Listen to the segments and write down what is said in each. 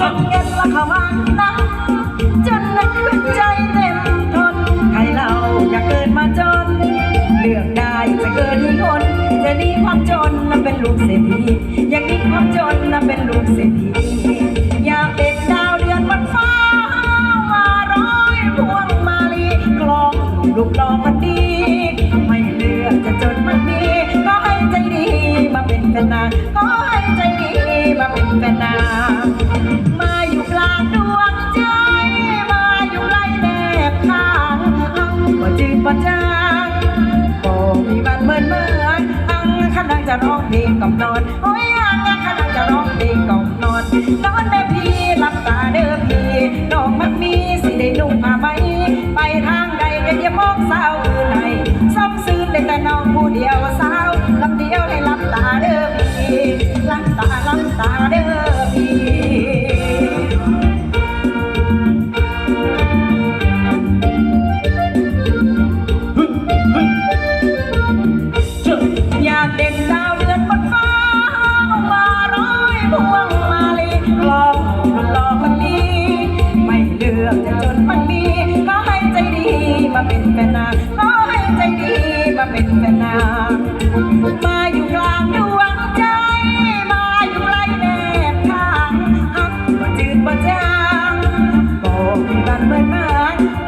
จนเงินละขวานน้ำจนนั้นเป็นใจเต็มทนใครเราอยากเกิดมาจน เลือกได้จะเกิดที่คนจะนี้ความจนนั้นเป็นลูกเศรษฐีอย่างนี้ความจนนั้นเป็นลูกเศรษฐีอยากเป็นดาวเดือนบนฟ้ามาร้อยพวงมาลีกลองลูกลองมันดีไม่เลือกจะจนมันดีก็ให้ใจดีมาเป็นแฟนนาก็ให้ใจดีมาเป็นแฟนนา บ่จืดบ่จางบ่มีวันเหมือนเมื่อนอังขนังจะร้องเพลงก่อนนอน โอ้ยอังขนังจะร้องเพลงก่อนนอน นอนได้พี่หลับตาเด้อพี่น้องมันมีสิได้นุ่งผ้าไหมไปทางใดก็อย่ามองสาวคือไหนซ้ำซื้อได้แต่น้องผู้เดียว ไม่เลือกจะจนมันมีก็ให้ใจดีมาเป็นแฟนนางก็ให้ใจดีมาเป็นแฟนนางมาอยู่กลางดวงใจ มาอยู่ไล่แนบทางหักบ่จืดบ่จางบอกมีบันเหมือนมา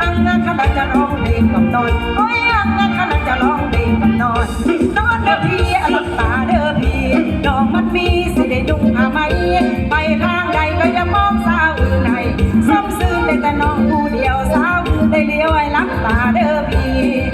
อังงาขนาดจะร้องเพลงกับนอนโอ้ยอังงาขนาดจะร้องเพลงกับนอน น้องผู้เดียวสาวได้เลี้ยวไอ้ลับตาเด้อพี่